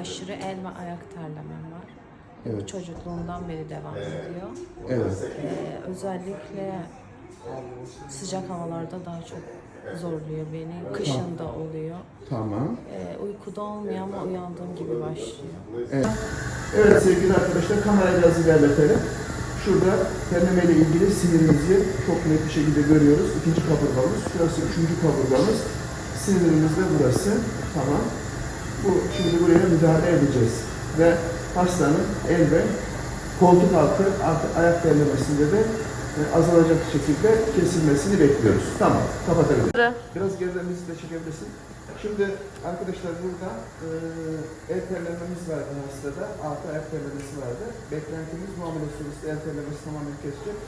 Aşırı el ve ayak terlemem var. Evet. Çocukluğumdan beri devam ediyor. Evet. Ee, özellikle sıcak havalarda daha çok zorluyor beni. Kışın da oluyor. Tamam. Ee, uykuda olmuyor ama uyandığım gibi başlıyor. Evet. Evet sevgili arkadaşlar kamerayı biraz ilerletelim. Şurada terleme ile ilgili sinirimizi çok net bir şekilde görüyoruz. İkinci kaburgamız, şurası üçüncü kaburgamız. Sinirimiz de burası. Tamam. Bu şimdi buraya müdahale edeceğiz. Ve hastanın el ve koltuk altı ayak terlemesinde de e, azalacak şekilde kesilmesini bekliyoruz. Tamam. Kapatabiliriz. Biraz geriden de çekebilirsin. Şimdi arkadaşlar burada e, el terlememiz vardı hastada. Artı ayak terlemesi vardı. Beklentimiz muamele süresi el terlemesi tamamen kesecek.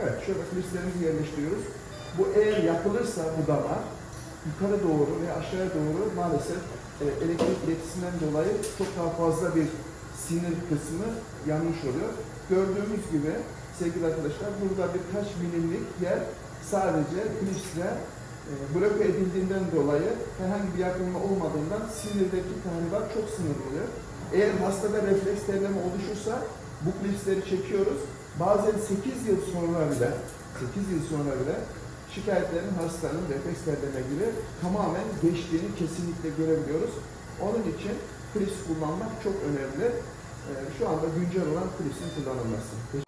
Evet şöyle flüslerimizi yerleştiriyoruz. Bu eğer yapılırsa bu damar yukarı doğru ve aşağıya doğru maalesef e, elektrik iletisinden dolayı çok daha fazla bir sinir kısmı yanmış oluyor. Gördüğümüz gibi sevgili arkadaşlar burada birkaç milimlik yer sadece flüsle e, bloke edildiğinden dolayı herhangi bir yakınma olmadığından sinirdeki tahribat çok sınırlı. Eğer hastada refleks terleme oluşursa bu klipsleri çekiyoruz. Bazen 8 yıl sonra bile 8 yıl sonra bile şikayetlerin hastanın refleks terleme gibi tamamen geçtiğini kesinlikle görebiliyoruz. Onun için klips kullanmak çok önemli. Ee, Şu anda güncel olan klipsin kullanılması.